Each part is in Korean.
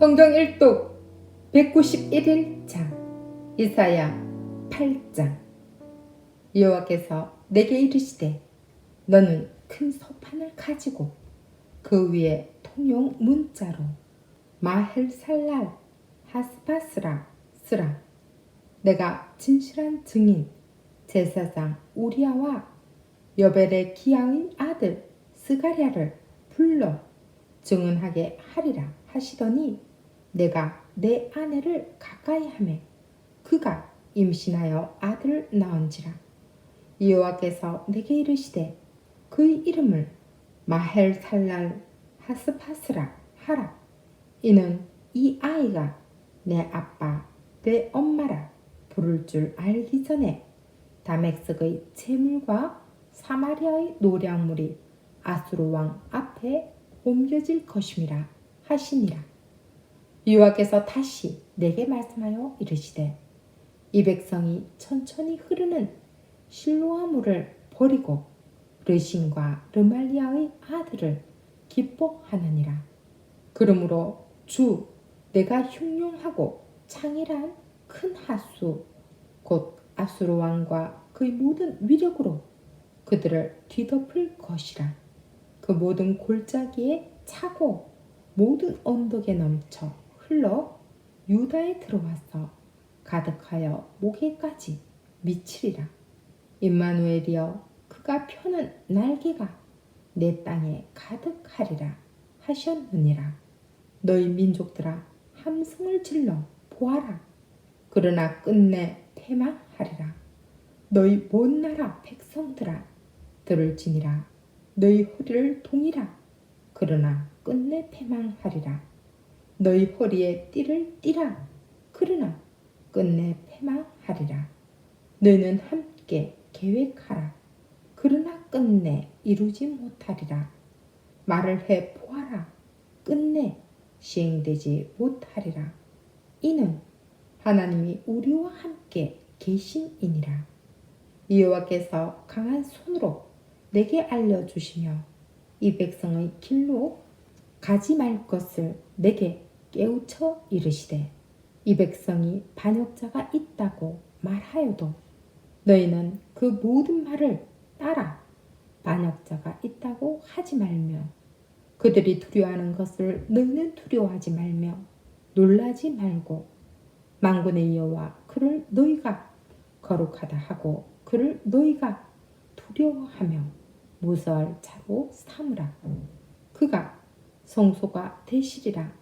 성경 1독 191일장 이사야 8장. 여호와께서 내게 이르시되 너는 큰 소판을 가지고 그 위에 통용 문자로 마헬살랄 하스파스라 쓰라. 내가 진실한 증인 제사장 우리아와 여벨의 기야의 아들 스가랴를 불러 증언하게 하리라 하시더니 내가 내 아내를 가까이 하매 그가 임신하여 아들을 낳은지라 여호와께서 내게 이르시되 그의 이름을 마헬살랄 하스파스라 하라 이는 이 아이가 내 아빠 내 엄마라 부를 줄 알기 전에 다맥스의 재물과 사마리아의 노량물이 아수르 왕 앞에 옮겨질 것임이라 하시니라. 여호와께서 다시 내게 말씀하여 이르시되 이 백성이 천천히 흐르는 실로아 물을 버리고 르신과 르말리아의 아들을 기뻐하느니라. 그러므로 주 내가 흉용하고 창이란 큰 하수 곧 아수르 왕과 그의 모든 위력으로 그들을 뒤덮을 것이라. 그 모든 골짜기에 차고 모든 언덕에 넘쳐 흘러 유다에 들어와서 가득하여 목에까지 미치리라. 임마누엘이여 그가 펴는 날개가 내 땅에 가득하리라 하셨느니라. 너희 민족들아 함성을 질러 보아라. 그러나 끝내 패망하리라. 너희 먼 나라 백성들아 들을 지니라. 너희 허리를 동이라. 그러나 끝내 패망하리라. 너희 허리에 띠를 띠라. 그러나 끝내 패망하리라. 너희는 함께 계획하라. 그러나 끝내 이루지 못하리라. 말을 해 보아라. 끝내 시행되지 못하리라. 이는 하나님이 우리와 함께 계신이니라. 여호와께서 강한 손으로 내게 알려주시며 이 백성의 길로 가지 말 것을 내게 깨우쳐 이르시되 이 백성이 반역자가 있다고 말하여도 너희는 그 모든 말을 따라 반역자가 있다고 하지 말며 그들이 두려워하는 것을 너희는 두려워하지 말며 놀라지 말고 망군의 여호와 그를 너희가 거룩하다 하고 그를 너희가 두려워하며 무서울 자로 삼으라. 그가 성소가 되시리라.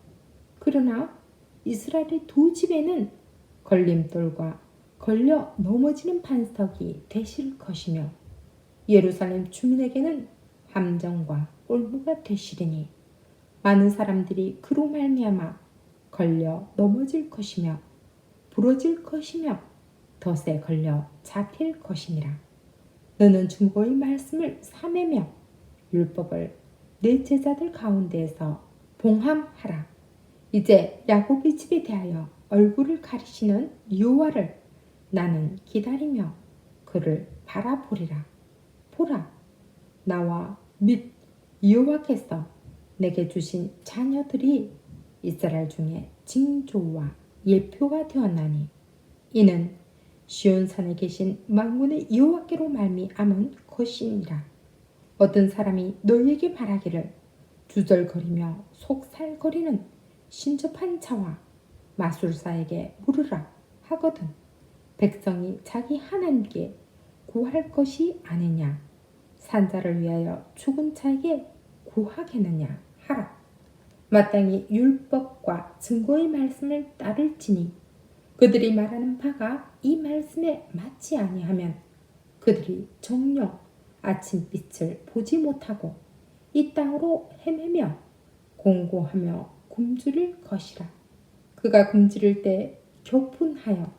그러나 이스라엘의 두 집에는 걸림돌과 걸려 넘어지는 반석이 되실 것이며 예루살렘 주민에게는 함정과 꼴무가 되시리니 많은 사람들이 그로 말미암아 걸려 넘어질 것이며 부러질 것이며 덫에 걸려 잡힐 것이니라. 너는 중고의 말씀을 삼매며 율법을 내 제자들 가운데에서 봉함하라. 이제 야곱의 집에 대하여 얼굴을 가리시는 여호와를 나는 기다리며 그를 바라보리라. 보라, 나와 및 여호와께서 내게 주신 자녀들이 이스라엘 중에 징조와 예표가 되었나니 이는 시온 산에 계신 만군의 여호와께로 말미암은 것이니라. 어떤 사람이 너희에게 말하기를 주절거리며 속살거리는 신접한 자와 마술사에게 물으라 하거든. 백성이 자기 하나님께 구할 것이 아니냐? 산자를 위하여 죽은 자에게 구하겠느냐? 하라. 마땅히 율법과 증거의 말씀을 따를지니 그들이 말하는 바가 이 말씀에 맞지 아니하면 그들이 정령 아침빛을 보지 못하고 이 땅으로 헤매며 공고하며 굶주릴 것이라. 그가 굶주릴 때 교훈하여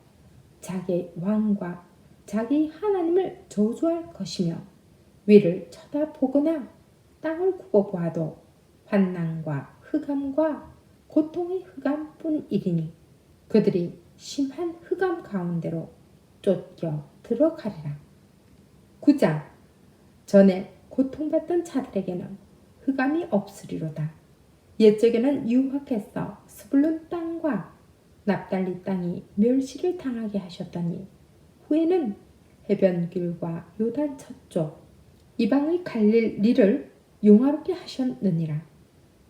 자기 왕과 자기 하나님을 저주할 것이며 위를 쳐다보거나 땅을 굽어보아도 환난과 흑암과 고통의 흑암뿐이리니 그들이 심한 흑암 가운데로 쫓겨 들어가리라. 9장 전에 고통받던 자들에게는 흑암이 없으리로다. 옛적에는 유혹해서 스불론 땅과 납달리 땅이 멸시를 당하게 하셨더니 후에는 해변길과 요단 저쪽 이방의 갈릴 리를 용화롭게 하셨느니라.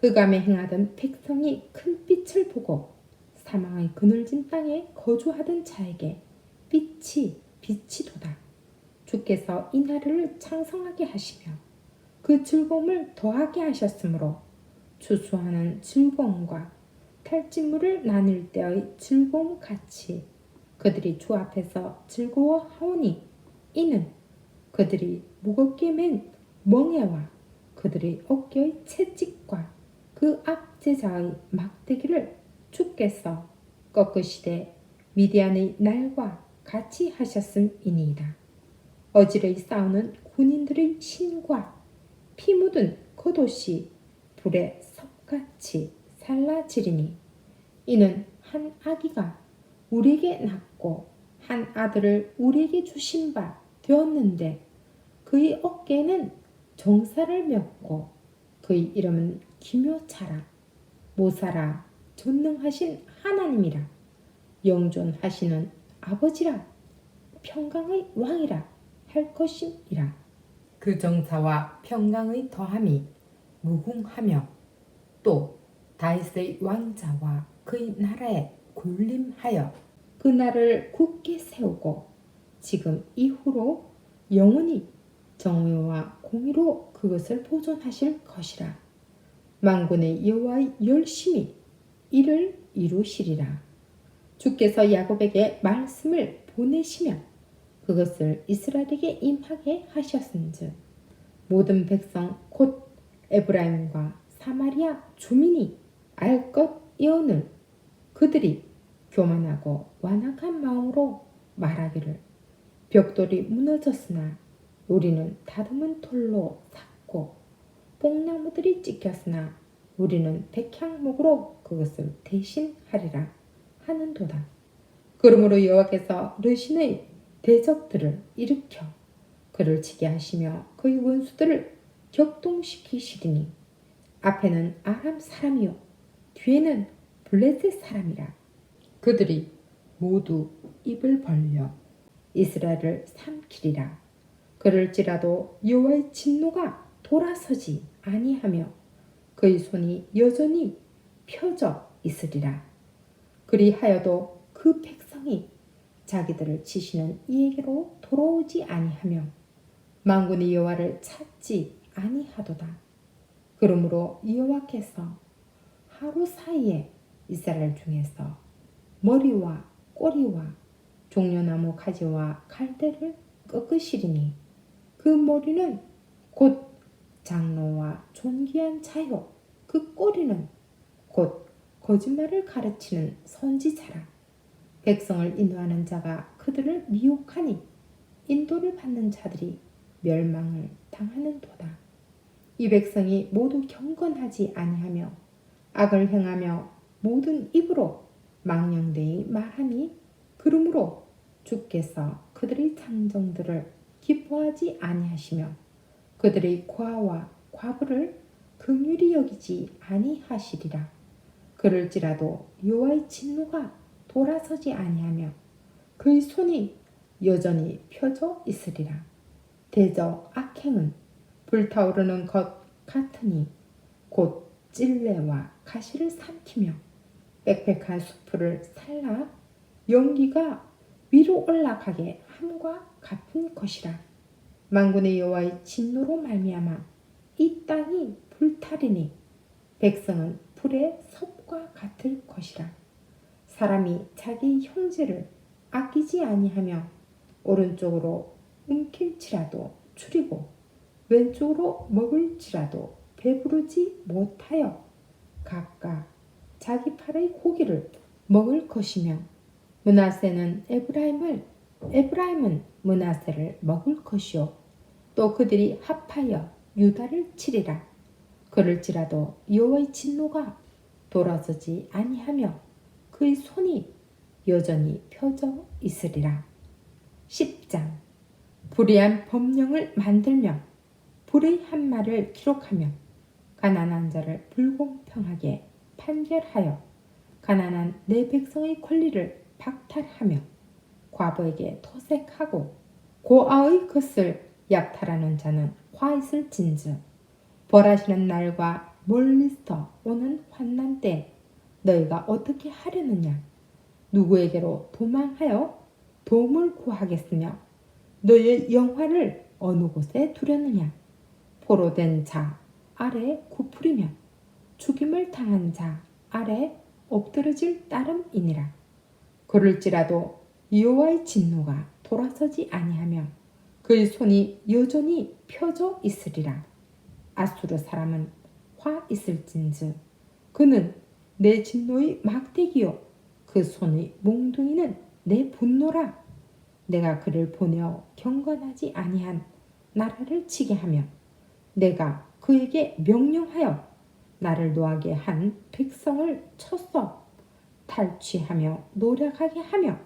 흑암에 행하던 백성이 큰 빛을 보고 사망의 그늘진 땅에 거주하던 자에게 빛이 빛이도다. 주께서 이 나라를 창성하게 하시며 그 즐거움을 더하게 하셨으므로 추수하는 즐거움과 탈진물을 나눌 때의 즐거움 같이 그들이 주 앞에서 즐거워하오니 이는 그들이 무겁게 맨 멍에와 그들의 어깨의 채찍과 그 앞제자의 막대기를 주께서 꺾으시되 미디안의 날과 같이 하셨음이니이다. 어지러이 싸우는 군인들의 신과 피 묻은 겉옷이 불에 섭같이 살라지리니 이는 한 아기가 우리에게 낳고 한 아들을 우리에게 주신 바 되었는데 그의 어깨에는 정사를 메었고 그의 이름은 기묘차라 모사라 전능하신 하나님이라 영존하시는 아버지라 평강의 왕이라 할 것임이라. 그 정사와 평강의 더함이 무궁하며 또 다윗의 왕자와 그의 나라에 군림하여 그 나라를 굳게 세우고 지금 이후로 영원히 정의와 공의로 그것을 보존하실 것이라. 만군의 여호와의 열심히 이를 이루시리라. 주께서 야곱에게 말씀을 보내시며 그것을 이스라엘에게 임하게 하셨은즉 모든 백성 곧 에브라임과 사마리아 주민이 알 것이오늘 그들이 교만하고 완악한 마음으로 말하기를 벽돌이 무너졌으나 우리는 다듬은 돌로 샀고 뽕나무들이 찢겼으나 우리는 백향목으로 그것을 대신하리라 하는도다. 그러므로 여호와께서 르신의 대적들을 일으켜 그를 치게 하시며 그의 원수들을 격동시키시리니 앞에는 아람 사람이요 뒤에는 블레셋 사람이라. 그들이 모두 입을 벌려 이스라엘을 삼키리라. 그럴지라도 여호와의 진노가 돌아서지 아니하며 그의 손이 여전히 펴져 있으리라. 그리하여도 그 백성이 자기들을 치시는 이에게로 돌아오지 아니하며 만군의 여호와를 찾지 아니하도다. 그러므로 여호와께서 하루 사이에 이스라엘 중에서 머리와 꼬리와 종려나무 가지와 갈대를 꺾으시리니 그 머리는 곧 장로와 존귀한 자요 그 꼬리는 곧 거짓말을 가르치는 선지자라 백성을 인도하는 자가 그들을 미혹하니 인도를 받는 자들이 멸망을 당하는 도다. 이 백성이 모두 경건하지 아니하며 악을 행하며 모든 입으로 망령되이 말하니 그러므로 주께서 그들의 장정들을 기뻐하지 아니하시며 그들의 과와 과부를 긍휼히 여기지 아니하시리라. 그럴지라도 여호와의 진노가 돌아서지 아니하며 그의 손이 여전히 펴져 있으리라. 대저 악행은 불타오르는 것 같으니 곧 찔레와 가시를 삼키며 빽빽한 수풀을 살라 연기가 위로 올라가게 함과 같은 것이라. 만군의 여호와의 진노로 말미암아 이 땅이 불타리니 백성은 불의 섭과 같을 것이라. 사람이 자기 형제를 아끼지 아니하며 오른쪽으로 움킬지라도 추리고 왼쪽으로 먹을지라도 배부르지 못하여 각각 자기 팔의 고기를 먹을 것이며 문하세는 에브라임을 에브라임은 문하세를 먹을 것이요. 또 그들이 합하여 유다를 치리라. 그럴지라도 여호와의 진노가 돌아서지 아니하며 그의 손이 여전히 펴져 있으리라. 10장. 불의한 법령을 만들며 불의 한 말을 기록하며 가난한 자를 불공평하게 판결하여 가난한 내 백성의 권리를 박탈하며 과부에게 토색하고 고아의 것을 약탈하는 자는 화 있을 진즉 벌하시는 날과 멀리서 오는 환난 때 너희가 어떻게 하려느냐? 누구에게로 도망하여 도움을 구하겠으며 너희의 영화를 어느 곳에 두려느냐 포로 된 자 아래 굽으리며 죽임을 당한 자 아래 엎드러질 따름이니라. 그럴지라도 여호와의 진노가 돌아서지 아니하며 그의 손이 여전히 펴져 있으리라. 아수르 사람은 화 있을진즉 그는 내 진노의 막대기요 그 손의 몽둥이는 내 분노라. 내가 그를 보내어 경건하지 아니한 나라를 치게 하며 내가 그에게 명령하여 나를 노하게 한 백성을 쳤어 탈취하며 노력하게 하며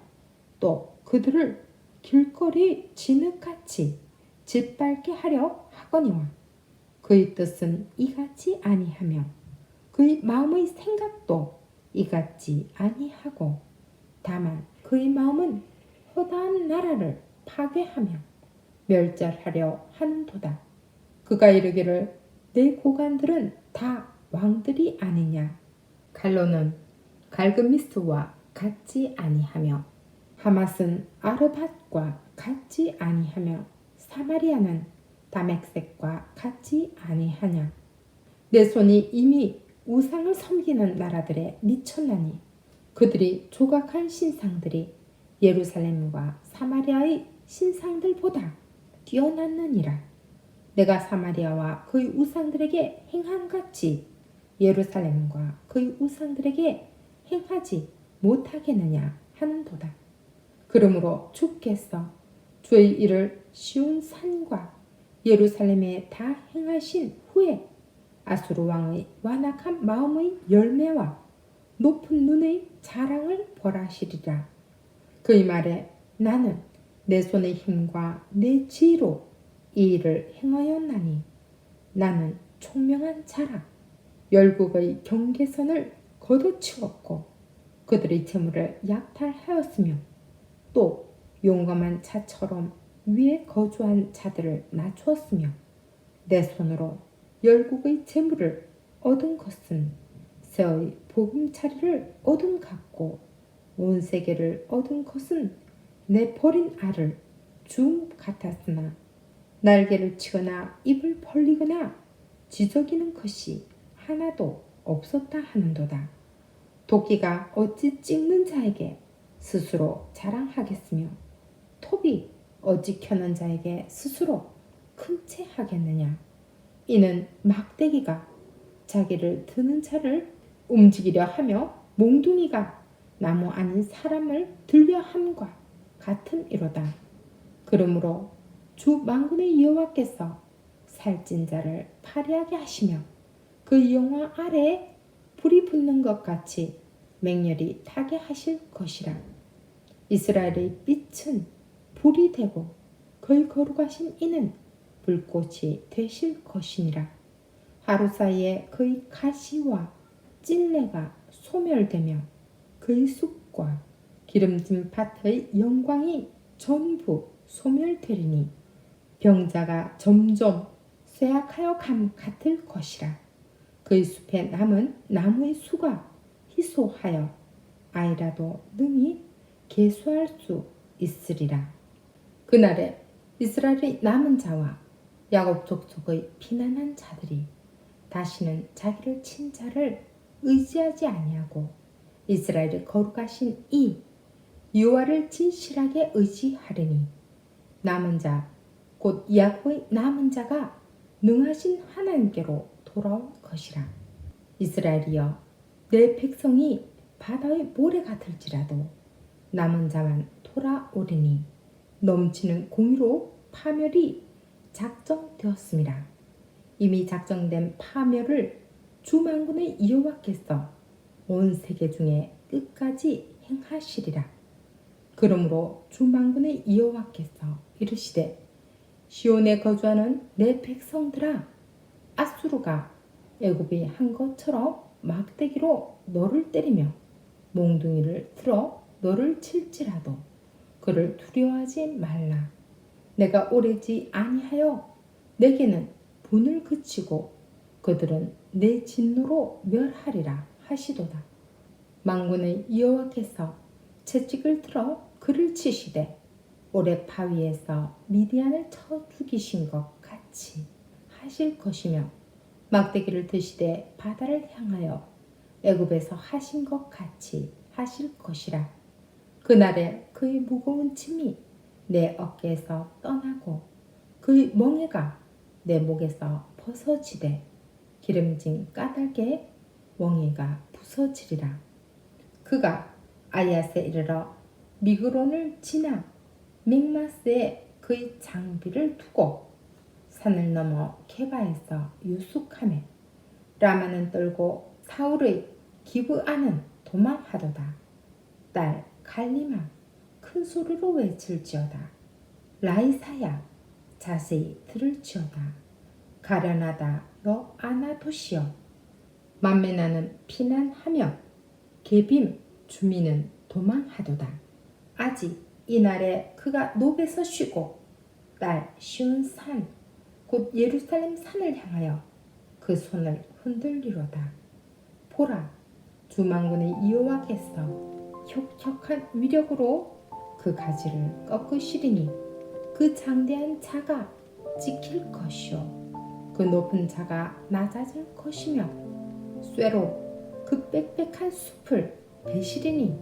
또 그들을 길거리 진흙같이 짓밟게 하려 하거니와 그의 뜻은 이같이 아니하며 그의 마음의 생각도 이같지 아니하고 다만 그의 마음은 허다한 나라를 파괴하며 멸절하려 하는도다. 그가 이르기를 내 고관들은 다 왕들이 아니냐. 갈로는 갈그미스와 같지 아니하며 하맛은 아르밧과 같지 아니하며 사마리아는 다맥색과 같지 아니하냐. 내 손이 이미 우상을 섬기는 나라들에 미쳤나니 그들이 조각한 신상들이 예루살렘과 사마리아의 신상들보다 뛰어났느니라. 내가 사마리아와 그의 우상들에게 행한 같이 예루살렘과 그의 우상들에게 행하지 못하겠느냐 하는도다. 그러므로 주께서 주의 일을 쉬운 산과 예루살렘에 다 행하신 후에 아수르 왕의 완악한 마음의 열매와 높은 눈의 자랑을 벌하시리라. 그의 말에 나는 내 손의 힘과 내 지혜로 이 일을 행하였나니 나는 총명한 자라. 열국의 경계선을 걷어치웠고 그들의 재물을 약탈하였으며 또 용감한 자처럼 위에 거주한 자들을 낮추었으며 내 손으로 열국의 재물을 얻은 것은 새의 보금차리를 얻은 같고 온 세계를 얻은 것은 내 버린 알을 줌 같았으나 날개를 치거나 입을 벌리거나 지저귀는 것이 하나도 없었다 하는도다. 도끼가 어찌 찍는 자에게 스스로 자랑하겠으며 톱이 어찌 켜는 자에게 스스로 큰 채 하겠느냐. 이는 막대기가 자기를 드는 차를 움직이려 하며 몽둥이가 나무 아닌 사람을 들려 함과 같은 이로다. 그러므로 주 만군의 여호와께서 살찐 자를 파리하게 하시며 그 영화 아래에 불이 붙는 것 같이 맹렬히 타게 하실 것이라. 이스라엘의 빛은 불이 되고 그의 거룩하신 이는 불꽃이 되실 것이니라. 하루 사이에 그의 가시와 찔레가 소멸되며 그의 숲과 기름진 밭의 영광이 전부 소멸되리니 병자가 점점 쇠약하여 감 같을 것이라. 그의 숲에 남은 나무의 수가 희소하여 아이라도 능히 개수할 수 있으리라. 그날에 이스라엘의 남은 자와 야곱 족속의 피난한 자들이 다시는 자기를 친 자를 의지하지 아니하고 이스라엘의 거룩하신 이 여호와를 진실하게 의지하리니 남은 자 곧 야곱의 남은 자가 능하신 하나님께로 돌아올 것이라 이스라엘이여 내 백성이 바다의 모래 같을지라도 남은 자만 돌아오리니 넘치는 공의로 파멸이 작정되었습니다. 이미 작정된 파멸을 주만군의 여호와께서 온 세계 중에 끝까지 행하시리라. 그러므로 주만군의 여호와께서 이르시되 시온에 거주하는 내 백성들아 아수르가 애굽이 한 것처럼 막대기로 너를 때리며 몽둥이를 틀어 너를 칠지라도 그를 두려워하지 말라. 내가 오래지 아니하여 내게는 분을 그치고 그들은 내 진노로 멸하리라 하시도다. 망군의 여호와께서 채찍을 들어 그를 치시되 오래 바위에서 미디안을 쳐 죽이신 것 같이 하실 것이며 막대기를 드시되 바다를 향하여 애굽에서 하신 것 같이 하실 것이라. 그날에 그의 무거운 짐이 내 어깨에서 떠나고 그의 멍에가 내 목에서 벗어지되 기름진 까닭에 멍에가 부서지리라. 그가 아야스에 이르러 미그론을 지나 믹마스에 그의 장비를 두고 산을 넘어 케바에서 유숙하매 라마는 떨고 사울의 기브아는 도망하도다. 딸 갈리마 큰 소리로 외칠지어다. 라이사야 자세히 들을지어다. 가련하다 너 아나도시여 만메나는 피난하며 개빔 주민은 도망하도다. 아직 이날에 그가 노베서 쉬고 딸 쉬운 산, 곧 예루살렘 산을 향하여 그 손을 흔들리로다. 보라, 주망군의 여호와께서 혁혁한 위력으로 그 가지를 꺾으시리니 그 장대한 자가 지킬 것이요 그 높은 자가 낮아질 것이며 쇠로 그 빽빽한 숲을 베시리니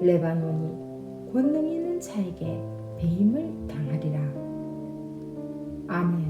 레바논이 권능 있는 자에게 배임을 당하리라. 아멘.